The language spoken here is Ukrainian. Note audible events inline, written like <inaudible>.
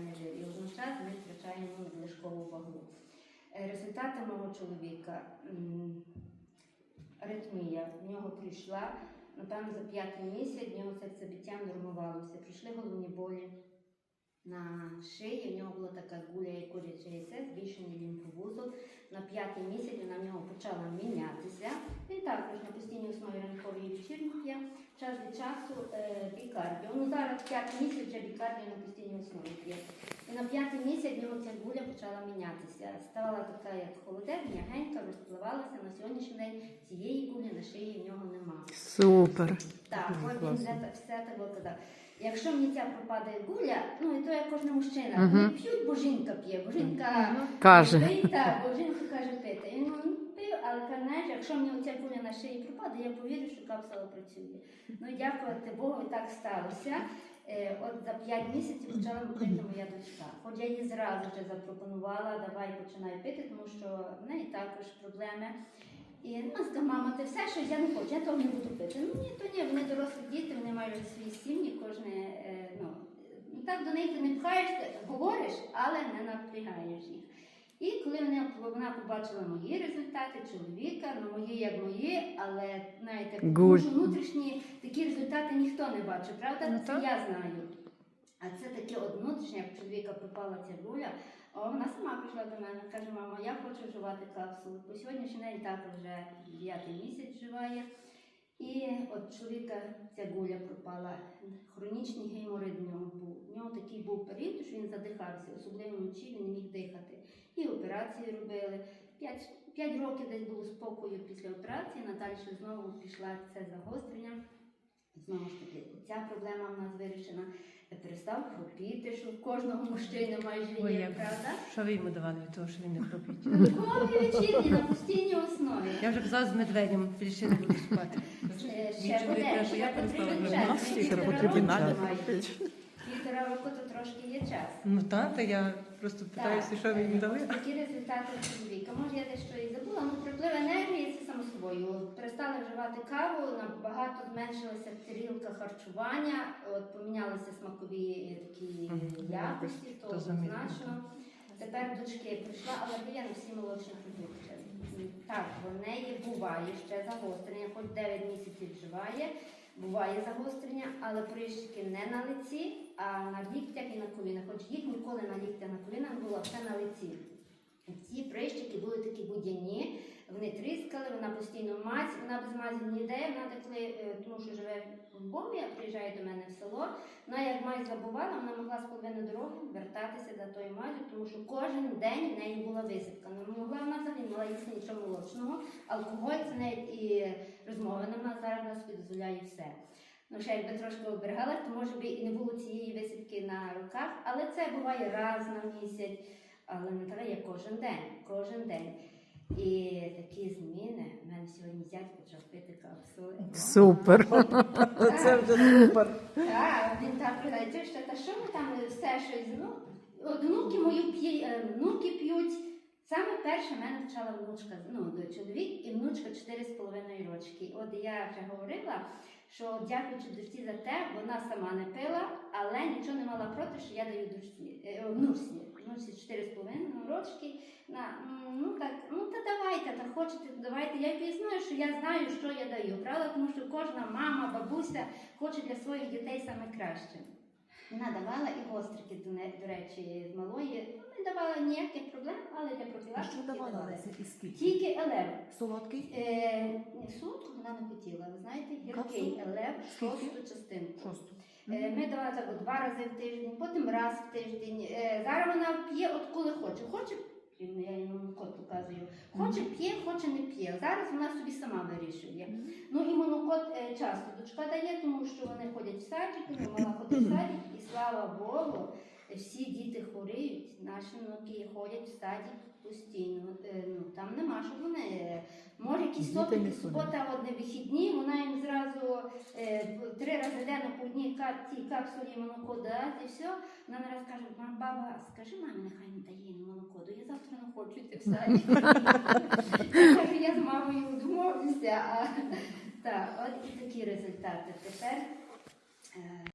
не жир. І одночас ми втрачаємо надлишкову вагу. Е, Результати мого чоловіка аритмія в нього прийшла. Напевно, за п'ятий місяць в нього серцебиття нормувалося. Прийшли головні болі на шиї. В нього була така гуля, як курячий яйце, лімфовузол. На п'ятий місяць вона в нього почала мінятися. Він також на постійній основі ранкової вечірні п'є. Час від часу е, бікардіо. Ну зараз п'ятий місяць вже бікардіо на постійній основі п'є. І на п'ятий місяць в нього ця гуля почала мінятися. Ставала така, як холодець, м'ягенька, розпливалася. На сьогоднішній день цієї гулі на шиї в нього немає. Супер. Так, от він все, так- все так казав. Якщо мені ця пропадає гуля, ну і то як кожен мужчина, Мгм. не п'ють, бо жінка п'є, бо жінка Каже. пий, так, бо жінка каже пити. І ну, пив, але каже, знаєш, якщо мені оця гуля на шиї пропаде, я повірю, що капсула працює. Ну дякувати Богу, так сталося. Е, От за 5 місяців почала пити моя дочка. Хоч я їй зразу вже запропонувала, давай починай пити, тому що в неї також проблеми. І вона сказала, мама, ти все, що я не хочу, я того не буду пити. Ну ні, то ні, вони дорослі діти, вони мають свої сім'ї, кожне, е, ну, ну, так до них ти не пхаєшся, говориш, але не напрягаєш їх. І коли вони, вона побачила мої результати, чоловіка, ну мої як мої, але знаєте, що внутрішні такі результати ніхто не бачив, правда? Ну, це я знаю. А це таке от внутрішнє, як чоловіка пропала ця гуля, а вона сама прийшла до мене, каже, мама, я хочу вживати капсулу. По сьогоднішній день також вже дев'ятий місяць вживає. І от чоловіка ця гуля пропала. Хронічний геморит в нього був. У нього такий був період, що він задихався, особливо вночі він не міг дихати. І операції робили. П'ять, п'ять років десь було спокою після операції, Наталі знову пішла це загострення. Знову ж таки, ця проблема в нас вирішена. Перестав хропіти, що в кожного мужчини майже Ой, є, як правда? Що ви йому давали від того, що він не хропить? Ранкові вечірні на постійній основі. Я вже казала з медведем, більше не буду спати. Е, Мій Ще чоловік буде, каже, я ще перестала потрібен грати. час. Ще потрібен час. мають. Півтора року то трошки є час. Ну так, та я просто питаюся, що ви йому е, дали. Такі результати чоловіка. Може, я дещо і забула, ну приплив енергії це само собою. Перестали вживати каву, набагато зменшилася тарілка харчування, от помінялися смакові такі якості, то То однозначно. Тепер дочки прийшла алергія на всі молочні продукти. Так, в неї буває ще загострення, хоч 9 місяців вживає, буває загострення, але прищики не на лиці, а на ліктях і на колінах. Хоч їх ніколи на ліктях на колінах було все на лиці. Ці прищики були такі будяні, вони тріскали, вона постійно мазь, вона без мазі не йде, вона деколи, е, тому що живе в а приїжджає до мене в село. Вона як мазь забувала, вона могла з половини дороги вертатися до тої мазі, тому що кожен день в неї була висипка. Не могла вона взагалі мала їсти нічого молочного, алкоголь це навіть і розмови вона зараз нас дозволяє все. Ну, ще якби трошки оберегала, то може би і не було цієї висипки на руках, але це буває раз на місяць, але не треба є кожен день, кожен день. І такі зміни. У мене сьогодні зять почав пити капсули. Супер. <laughs> Це вже супер. Так, він так питає, що та що ми там все щось. Ну, от внуки мої п'є, е, внуки п'ють. Саме перше мене почала внучка, ну, до чоловік і внучка 4,5 рочки. От я вже говорила, що дякуючи дочці за те, вона сама не пила, але нічого не мала проти, що я даю дочці, е, внучці. Внучці 4,5 рочки. На, ну так, ну та давайте, та хочете, давайте. Я і що я знаю, що я даю, правда? Тому що кожна мама, бабуся хоче для своїх дітей саме краще. Вона давала і гострики, до, не- до речі, з малої. Ну, не давала ніяких проблем, але для профілактики що давала. І скільки? Тільки елев. Солодкий? Е, солодку вона не хотіла, ви знаєте, гіркий елев, шосту частинку. Шосту. Е, Ми давали так от два рази в тиждень, потім раз в тиждень. Е, Зараз вона п'є от коли хоче. Хоче, ну, я йому код показую. Хоче п'є, хоче не п'є. Зараз вона собі сама вирішує. Ну і монокот е, часто дочка дає, тому що вони ходять в садик, мала ходить в садик, і слава Богу, всі діти хворіють, наші внуки ходять в садик постійно. Ну, там нема, що вони. Може, якісь Діти сопики, субота, одне вихідні, вона їм зразу е, три рази одній капсулі молоко дасть і все. Вона нараз каже, баба, скажи мамі, нехай не дає молоко, то я завтра не хочу йти в садик. Я кажу, я з мамою домовлюся. Так, от і такі результати. Тепер е,